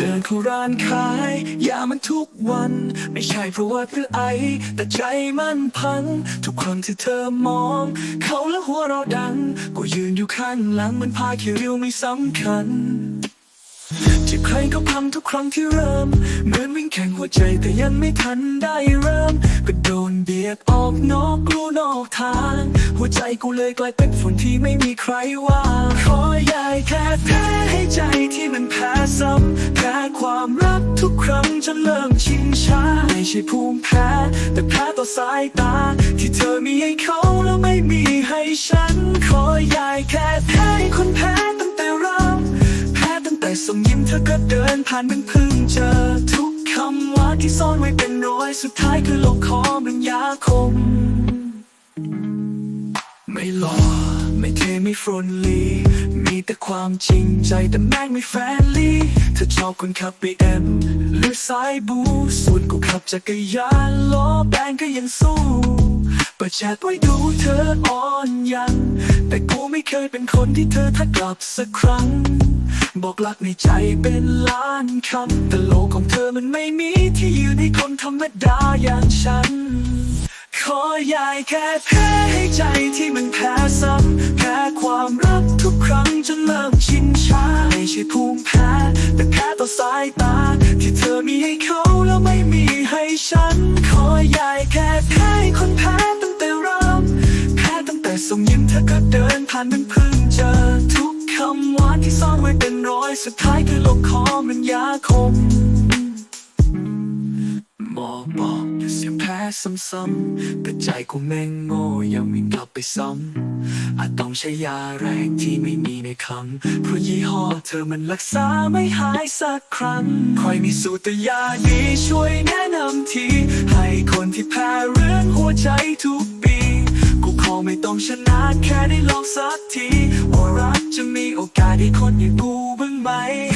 ดินเข้านขายยามันทุกวัน ไม่ใช่เพราะว่าเพื่อไอ แต่ใจมันพัง ทุกคนที่เธอมอง เขาและหัวเราดัง ก็ยืนอยู่ข้างหลังมันพาแค่เรียวไม่สำคัญ ที่ใครก็พังทุกครั้งที่เริ่ม เหมือนวิ่งแข่งหัวใจแต่ยังไม่ทันได้เริ่ม ก็โดนเบียดออกนอกกลูนอกทาง หัวใจกูเลยกลายเป็นฝุ่นที่ไม่มีใครว่าขอใหญ่แค่แพ้ให้ใจที่มันแพ้ซ้ำแพ้ความรักทุกครั้งจนเริ่มชินชาไม่ใช่ภูมิแพ้แต่แพ้ต่อสายตาที่เธอมี ส่งยิ้มเธอก็เดินผ่านมันเพิ่งเจอ ทุกคำว่าที่ซ่อนไว้เป็นรอยสุดท้ายคือโลกขอมันยาคม ไม่หล่อไม่เท่ไม่ฟรนลีมีแต่ความจริงใจแต่แม่งไม่แฟรนลี่เธอชอบคนขับบีเอ็มหรือสายบูส่วนกูขับจักรยานล้อแบนก็ยังสู้เปิดแชทไว้ดูเธออ่อนยัง แต่กูไม่เคยเป็นคนที่เธอทักกลับสักครั้ง บอกรักในใจเป็นล้านคำแต่โลกของเธอมันไม่มีที่ยืนให้คนธรรมดาอย่างฉัน ขอใหญ่แค่แพ้ให้ใจที่มันแพ้ซ้ำแพ้ความรักทุกครั้งจนเริ่มชินชาไม่ใช่ภูมิแพ้ ยิ้มเธอก็เดินผ่านมันเพิ่งเจอ ทุกคำหวานที่ซ่อนไว้เป็นร้อยสุดท้ายคือโลกขอมันยาคมบอกบอกเสียงแพ้ซ้ำๆแต่ใจกูแม่งโง่ยังวิ่งกลับไปซ้ำอาจต้องใช้ยาแรงที่ไม่มีในคำเพราะยี่ห้อเธอมันรักษาไม่หายสักครั้งใครมีสูตรยาดีช่วยแนะนำที ให้คนที่แพ้เรื่องหัวใจทุก ต้องชนะแค่ได้ลองสักที ว่ารักจะมีโอกาสให้คนอย่างกูบ้างไหม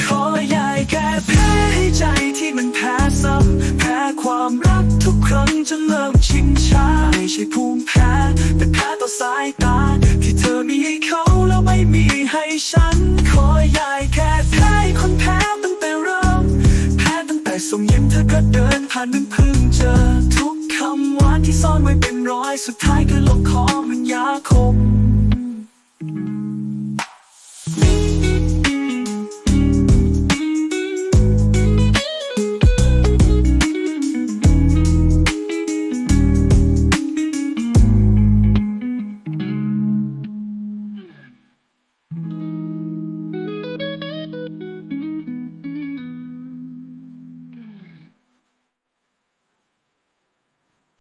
ขอใหญ่แค่แพ้ให้ใจที่มันแพ้ซ้ำแพ้ความรักทุกครั้งจนเริ่มชินชา ไม่ใช่ภูมิแพ้แต่แพ้ต่อสายตา ที่เธอมีให้เขาแล้วไม่มีให้ฉัน ขอใหญ่แค่แพ้คนแพ้ตั้งแต่เริ่ม แพ้ตั้งแต่ส่งยิ้มเธอก็เดินผ่านมันเพิ่งเจอทุกคำหวานที่ซ่อนไว้เป็นร้อยสุดท้ายคือลบคอ คม